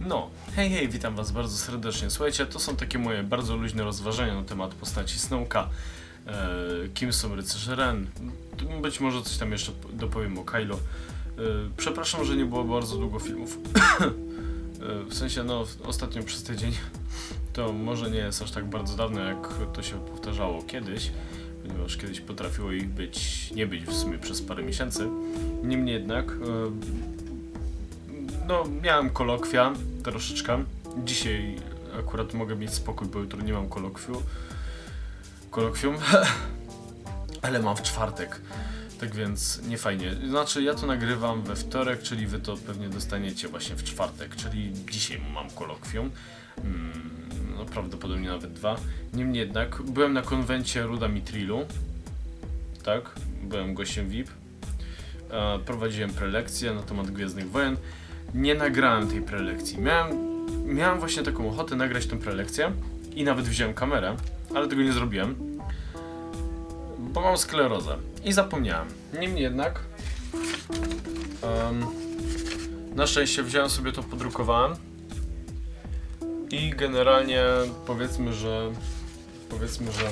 No, hej, hej, witam was bardzo serdecznie. Słuchajcie, to są takie moje bardzo luźne rozważania na temat postaci Snowka. E, kim są rycerze Ren? Być może coś tam jeszcze dopowiem o Kylo. E, przepraszam, że nie było bardzo długo filmów. e, w sensie, no, ostatnio przez tydzień. To może nie jest aż tak bardzo dawno, jak to się powtarzało kiedyś, ponieważ kiedyś potrafiło ich być, nie być w sumie przez parę miesięcy. Niemniej jednak, e, no, miałem kolokwia troszeczkę. Dzisiaj akurat mogę mieć spokój, bo jutro nie mam kolokwiu. Kolokwium. Ale mam w czwartek. Tak więc nie fajnie. Znaczy, ja to nagrywam we wtorek, czyli wy to pewnie dostaniecie właśnie w czwartek, czyli dzisiaj mam kolokwium. Mm, no, prawdopodobnie nawet dwa. Niemniej jednak, byłem na konwencie Ruda Mitrilu. Tak, byłem gościem VIP. E, prowadziłem prelekcję na temat Gwiezdnych Wojen nie nagrałem tej prelekcji. Miałem, miałem właśnie taką ochotę nagrać tę prelekcję i nawet wziąłem kamerę, ale tego nie zrobiłem, bo mam sklerozę i zapomniałem. Niemniej jednak, em, na szczęście wziąłem sobie to, podrukowałem i generalnie powiedzmy, że powiedzmy, że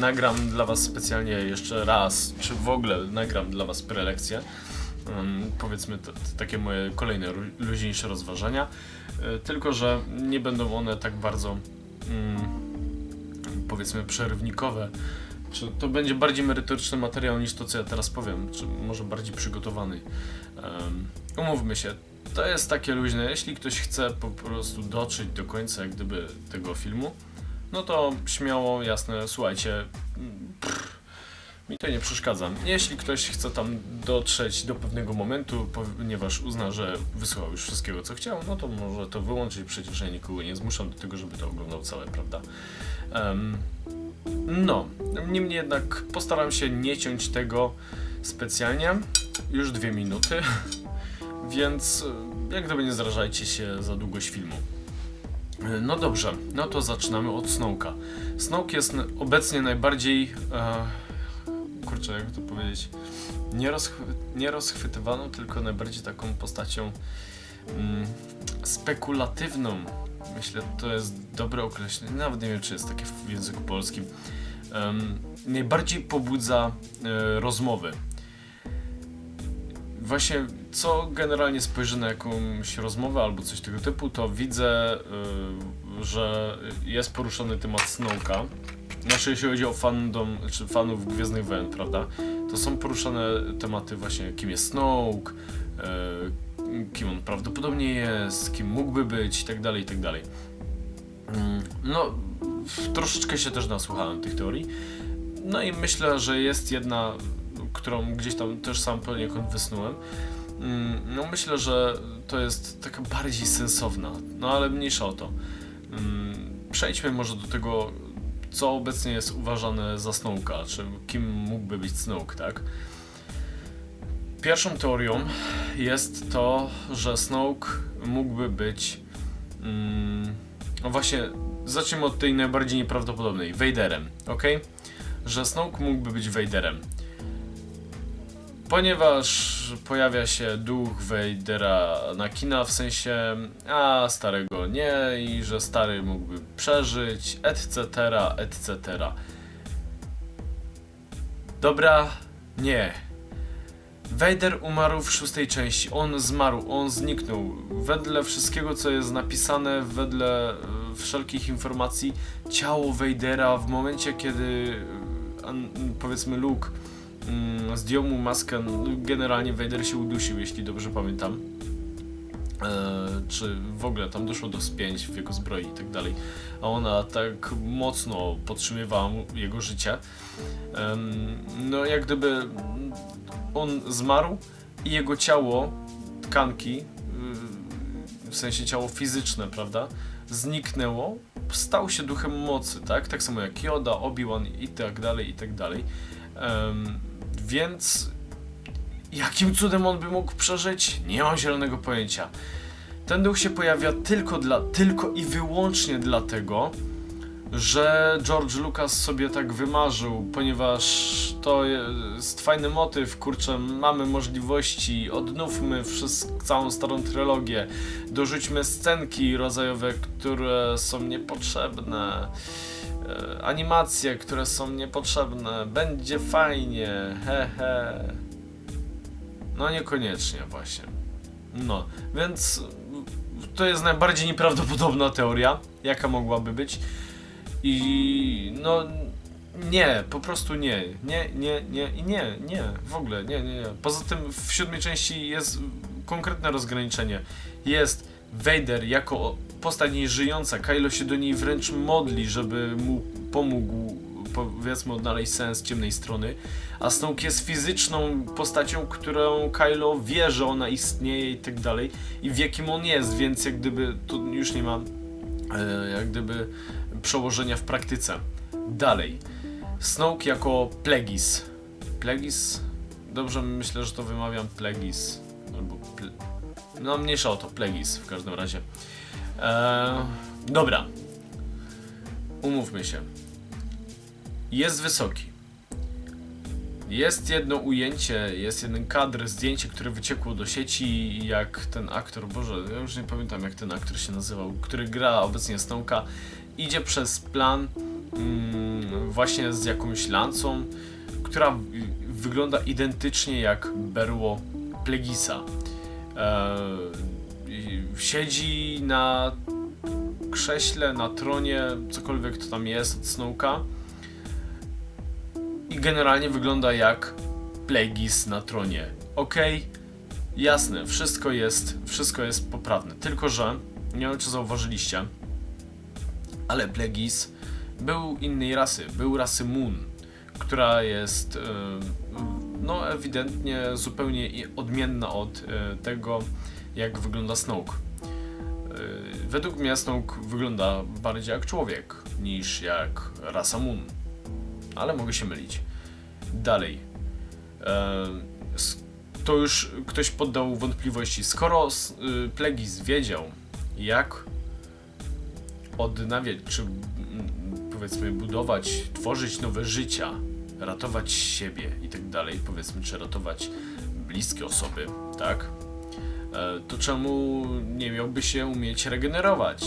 nagram dla was specjalnie jeszcze raz, czy w ogóle nagram dla was prelekcję. Um, powiedzmy takie moje kolejne luźniejsze rozważania, E, tylko że nie będą one tak bardzo mm, powiedzmy przerywnikowe. Czy to będzie bardziej merytoryczny materiał niż to, co ja teraz powiem, czy może bardziej przygotowany. Um, umówmy się, to jest takie luźne. Jeśli ktoś chce po prostu dotrzeć do końca, jak gdyby tego filmu, no to śmiało, jasne, słuchajcie. mm, pff, mi to nie przeszkadza. Jeśli ktoś chce tam dotrzeć do pewnego momentu, ponieważ uzna, że wysłuchał już wszystkiego, co chciał, no to może to wyłączyć. Przecież ja nikogo nie zmuszam do tego, żeby to oglądał całe, prawda? Em, no, niemniej jednak postaram się nie ciąć tego specjalnie. Już dwie minuty, więc e, jak gdyby nie zrażajcie się za długość filmu. E, No dobrze, no to zaczynamy od Snowka. Snoke jest obecnie najbardziej, e, kurczę, jak to powiedzieć, nie, rozchwy- nie rozchwytywaną, tylko najbardziej taką postacią mm, spekulatywną. Myślę, to jest dobre określenie, nawet nie wiem, czy jest takie w języku polskim. Em, najbardziej pobudza e, rozmowy. Właśnie, co generalnie spojrzę na jakąś rozmowę albo coś tego typu, to widzę, y, że jest poruszony temat Snowka. Znaczy, jeśli chodzi o fandom, czy fanów Gwiezdnych Wojen, prawda? To są poruszane tematy właśnie, kim jest Snoke, y, kim on prawdopodobnie jest, kim mógłby być, i tak dalej, i tak dalej. Mm, No, troszeczkę się też nasłuchałem tych teorii. No i myślę, że jest jedna, którą gdzieś tam też sam poniekąd wysnułem. Mm, No myślę, że to jest taka bardziej sensowna, no ale mniejsza o to. Mm, Przejdźmy może do tego, co obecnie jest uważane za Snowka, czy kim mógłby być Snoke, tak? Pierwszą teorią jest to, że Snoke mógłby być mm, no właśnie, zacznijmy od tej najbardziej nieprawdopodobnej, Vaderem, ok? Że Snoke mógłby być Vaderem. Ponieważ pojawia się duch Vadera na kina, w sensie, a starego nie, i że stary mógłby przeżyć, etc., etc. Dobra, nie. Vader umarł w szóstej części. On zmarł, on zniknął. Wedle wszystkiego, co jest napisane, wedle e, wszelkich informacji, ciało Vadera w momencie, kiedy e, powiedzmy Luke zdjął mu maskę, no, generalnie Vader się udusił, jeśli dobrze pamiętam. E, czy w ogóle tam doszło do spięć w jego zbroi i tak dalej, a ona tak mocno podtrzymywała jego życie. No jak gdyby mm, on zmarł i jego ciało, tkanki, yy, w sensie ciało fizyczne, prawda, zniknęło, stał się duchem mocy, tak? Tak samo jak Yoda, Obi-Wan i tak dalej, i tak dalej. Em, więc jakim cudem on by mógł przeżyć? Nie mam zielonego pojęcia. Ten duch się pojawia tylko dla, tylko i wyłącznie dlatego, że George Lucas sobie tak wymarzył, ponieważ to jest fajny motyw, kurczę, mamy możliwości, odnówmy wszystko, całą starą trylogię, dorzućmy scenki rodzajowe, które są niepotrzebne, e, animacje, które są niepotrzebne, będzie fajnie, hehe. No niekoniecznie właśnie. No, więc to jest najbardziej nieprawdopodobna teoria, jaka mogłaby być. I no nie, po prostu nie. Nie, nie, nie i nie, nie, w ogóle nie, nie, nie. Poza tym w siódmej części jest konkretne rozgraniczenie. Jest Vader jako postać nieżyjąca, Kylo się do niej wręcz modli, żeby mu pomógł powiedzmy odnaleźć sens ciemnej strony, a Snoke jest fizyczną postacią, którą Kylo wie, że ona istnieje i tak dalej i wie kim on jest, więc jak gdyby to już nie ma jak gdyby przełożenia w praktyce. Dalej. Snoke jako Plegis. Plegis? Dobrze myślę, że to wymawiam Plegis. Albo ple... No mniejsza o to, Plegis w każdym razie. Eee, dobra. Umówmy się. Jest wysoki. Jest jedno ujęcie, jest jeden kadr, zdjęcie, które wyciekło do sieci, jak ten aktor, Boże, ja już nie pamiętam jak ten aktor się nazywał, który gra obecnie Snoka, idzie przez plan mm, właśnie z jakąś lancą, która wygląda identycznie jak berło Plegisa. E, siedzi na krześle, na tronie, cokolwiek to tam jest od Snowka i generalnie wygląda jak Plagueis na tronie. Okay, jasne, wszystko jest, wszystko jest poprawne, tylko że, nie wiem czy zauważyliście, ale Plagueis był innej rasy, był rasy Moon, która jest no ewidentnie zupełnie odmienna od e, tego, jak wygląda Snoke. E, według mnie Snoke wygląda bardziej jak człowiek niż jak rasa Moon ale mogę się mylić. Dalej. To już ktoś poddał wątpliwości. Skoro y, Plegis wiedział, jak odnawiać, czy powiedzmy budować, tworzyć nowe życia, ratować siebie i tak dalej, powiedzmy, czy ratować bliskie osoby, tak? E, to czemu nie miałby się umieć regenerować?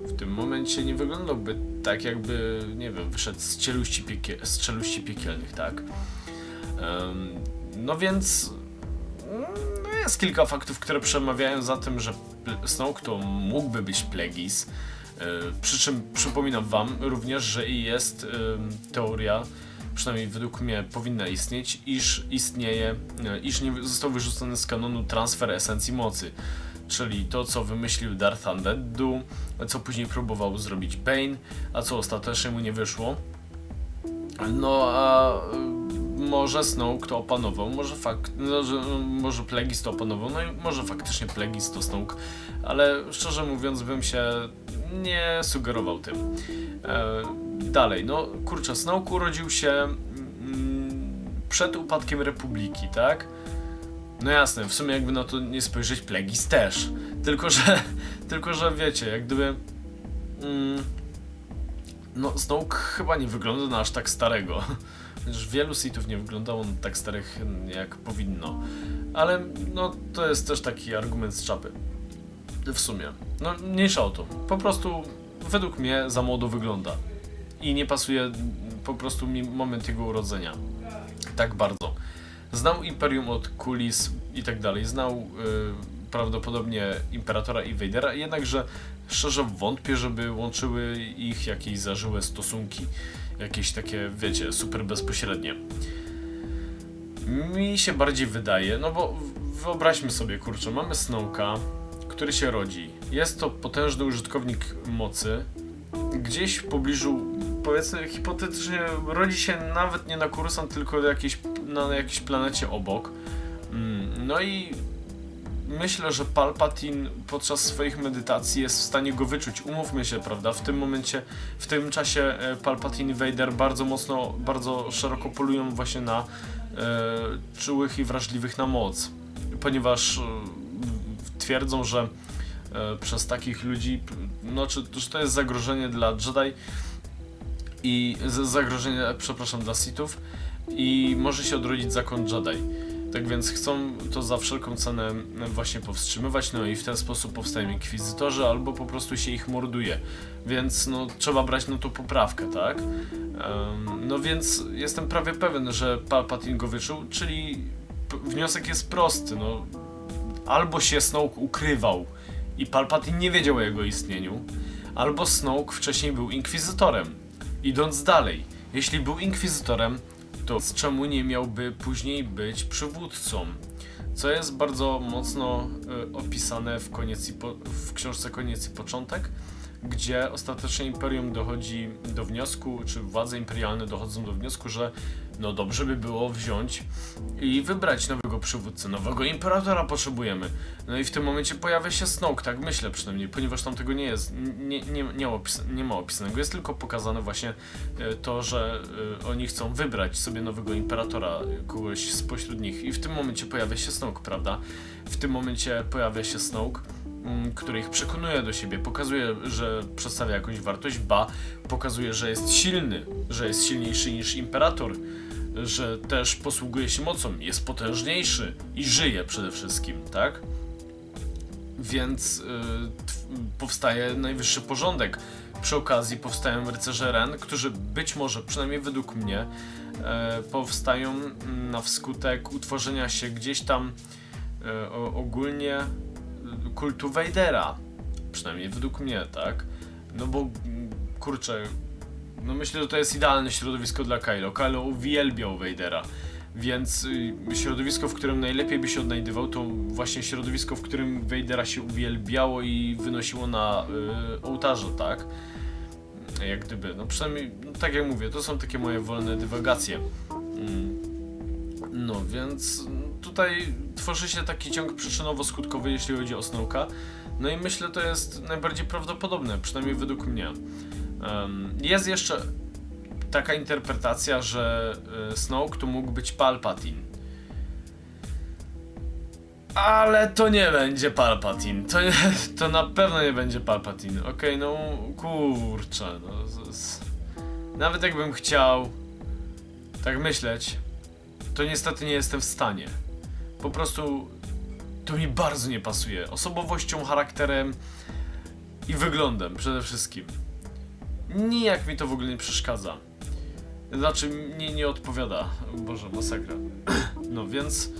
W tym momencie nie wyglądałby tak jakby, nie wiem, wyszedł z czeluści, piekie z czeluści piekielnych, tak? No więc no jest kilka faktów, które przemawiają za tym, że Snoke to mógłby być Plegis. E, przy czym przypominam wam również, że i jest teoria, przynajmniej według mnie powinna istnieć, iż istnieje, e, iż nie został wyrzucony z kanonu transfer esencji mocy czyli to, co wymyślił Darth Undeadu, co później próbował zrobić Bane, a co ostatecznie mu nie wyszło. No a y, może Snoke to opanował, może fakt, no, że, może Plegis to opanował, no i może faktycznie Plegis to Snoke, ale szczerze mówiąc bym się nie sugerował tym. E, dalej, no kurczę, Snoke urodził się mm, przed upadkiem Republiki, tak? No jasne, w sumie jakby na to nie spojrzeć, Plegis też. Tylko, że, tylko, że wiecie, jak gdyby... Mm, no, Snoke chyba nie wygląda na aż tak starego. Chociaż wielu Sithów nie wyglądało na tak starych jak powinno. Ale no, to jest też taki argument z czapy. W sumie. No, mniejsza o to. Po prostu według mnie za młodo wygląda. I nie pasuje po prostu mi moment jego urodzenia. Tak bardzo. Znał Imperium od kulis i tak dalej. Znał y, prawdopodobnie Imperatora i Vadera, jednakże szczerze wątpię, żeby łączyły ich jakieś zażyłe stosunki. Jakieś takie, wiecie, super bezpośrednie. Mi się bardziej wydaje, no bo wyobraźmy sobie, kurczę, mamy Snowka, który się rodzi. Jest to potężny użytkownik mocy. Gdzieś w pobliżu, powiedzmy hipotetycznie, rodzi się nawet nie na Kursant, tylko jakiejś na jakiejś planecie obok. Mm, no i myślę, że Palpatine podczas swoich medytacji jest w stanie go wyczuć. Umówmy się, prawda? W tym momencie, w tym czasie e, Palpatine i Vader bardzo mocno, bardzo szeroko polują właśnie na e, czułych i wrażliwych na moc. Ponieważ e, twierdzą, że e, przez takich ludzi, no, czy, że to jest zagrożenie dla Jedi, i zagrożenie, przepraszam, dla Sithów i może się odrodzić zakon Jedi. Tak więc chcą to za wszelką cenę właśnie powstrzymywać, no i w ten sposób powstają inkwizytorzy, albo po prostu się ich morduje. Więc no trzeba brać na to poprawkę, tak? Em, no więc jestem prawie pewien, że Palpatine go wyczuł, czyli wniosek jest prosty, no albo się Snoke ukrywał i Palpatine nie wiedział o jego istnieniu, albo Snoke wcześniej był inkwizytorem. Idąc dalej, jeśli był inkwizytorem, to z czemu nie miałby później być przywódcą? Co jest bardzo mocno y, opisane w, koniec i po, w książce Koniec i Początek, gdzie ostatecznie Imperium dochodzi do wniosku, czy władze imperialne dochodzą do wniosku, że no dobrze by było wziąć i wybrać nowego przywódcę, nowego imperatora potrzebujemy. No i w tym momencie pojawia się Snoke, tak myślę przynajmniej, ponieważ tam tego nie jest, nie, nie, nie, opis, nie ma opisanego, jest tylko pokazane właśnie e, to, że e, oni chcą wybrać sobie nowego imperatora, kogoś spośród nich i w tym momencie pojawia się Snoke, prawda? W tym momencie pojawia się Snoke, który ich przekonuje do siebie, pokazuje, że przedstawia jakąś wartość, ba, pokazuje, że jest silny, że jest silniejszy niż imperator, że też posługuje się mocą, jest potężniejszy i żyje przede wszystkim, tak? Więc y, powstaje najwyższy porządek. Przy okazji powstają rycerze Ren, którzy być może, przynajmniej według mnie, e, powstają mm, na wskutek utworzenia się gdzieś tam e, ogólnie kultu Vadera. Przynajmniej według mnie, tak? No bo kurczę, no myślę, że to jest idealne środowisko dla Kylo. Kylo uwielbiał Vadera. Więc y, środowisko, w którym najlepiej by się odnajdywał, to właśnie środowisko, w którym Vadera się uwielbiało i wynosiło na y, ołtarze, tak? Jak gdyby, no przynajmniej, no, tak jak mówię, to są takie moje wolne dywagacje. Mm. No więc tutaj tworzy się taki ciąg przyczynowo-skutkowy, jeśli chodzi o Snowka. No i myślę, to jest najbardziej prawdopodobne, przynajmniej według mnie. Jest jeszcze taka interpretacja, że y, Snoke to mógł być Palpatine. Ale to nie będzie Palpatine. To, nie, to na pewno nie będzie Palpatine. Okej, no kurczę. No, nawet jakbym chciał tak myśleć, to niestety nie jestem w stanie. Po prostu to mi bardzo nie pasuje. Osobowością, charakterem i wyglądem przede wszystkim. Nijak mi to w ogóle nie przeszkadza. Znaczy, nie, nie odpowiada. Boże, masakra. No więc.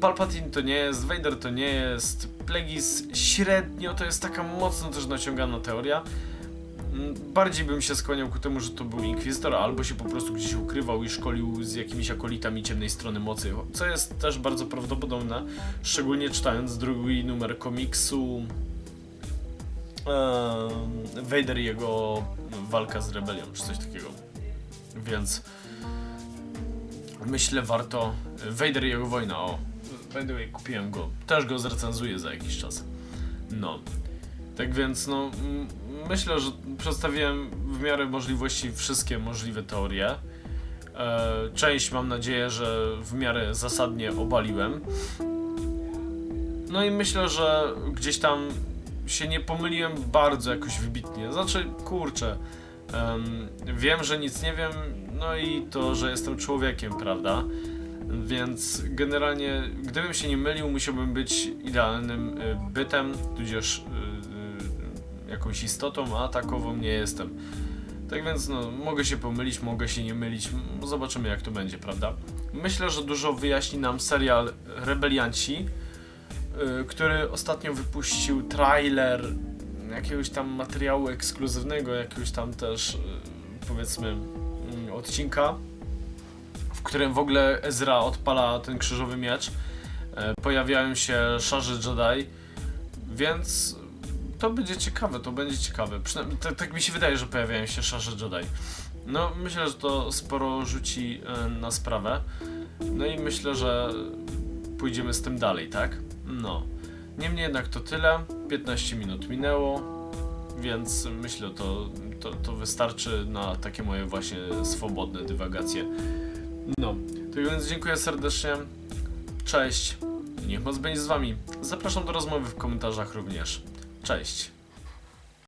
Palpatine to nie jest, Vader to nie jest, Plegis średnio to jest taka mocno też naciągana teoria. Bardziej bym się skłaniał ku temu, że to był Inkwizytor, albo się po prostu gdzieś ukrywał i szkolił z jakimiś akolitami ciemnej strony mocy, co jest też bardzo prawdopodobne, szczególnie czytając drugi numer komiksu em, Vader i jego walka z rebelią, czy coś takiego. Więc myślę warto. Vader i jego wojna, o. By the way, kupiłem go. Też go zrecenzuję za jakiś czas. No. Tak więc, no, myślę, że przedstawiłem w miarę możliwości wszystkie możliwe teorie. E, część mam nadzieję, że w miarę zasadnie obaliłem. No i myślę, że gdzieś tam się nie pomyliłem bardzo jakoś wybitnie. Znaczy, kurczę, em, wiem, że nic nie wiem, no i to, że jestem człowiekiem, prawda? Więc generalnie, gdybym się nie mylił, musiałbym być idealnym y, bytem, tudzież y, jakąś istotą, a takową nie jestem. Tak więc, no, mogę się pomylić, mogę się nie mylić, zobaczymy jak to będzie, prawda? Myślę, że dużo wyjaśni nam serial Rebelianci, y, który ostatnio wypuścił trailer jakiegoś tam materiału ekskluzywnego, jakiegoś tam też y, powiedzmy mm, odcinka, w którym w ogóle Ezra odpala ten krzyżowy miecz. E, Pojawiają się szarze Jedi, więc to będzie ciekawe, to będzie ciekawe. Przynajmniej tak, tak mi się wydaje, że pojawiają się szarze Jedi. No, myślę, że to sporo rzuci e, na sprawę. No i myślę, że pójdziemy z tym dalej, tak? No. Niemniej jednak to tyle. 15 minut minęło, więc myślę, to, to, to wystarczy na takie moje właśnie swobodne dywagacje. No, tak więc dziękuję serdecznie. Cześć. Niech moc będzie z wami. Zapraszam do rozmowy w komentarzach również. Cześć.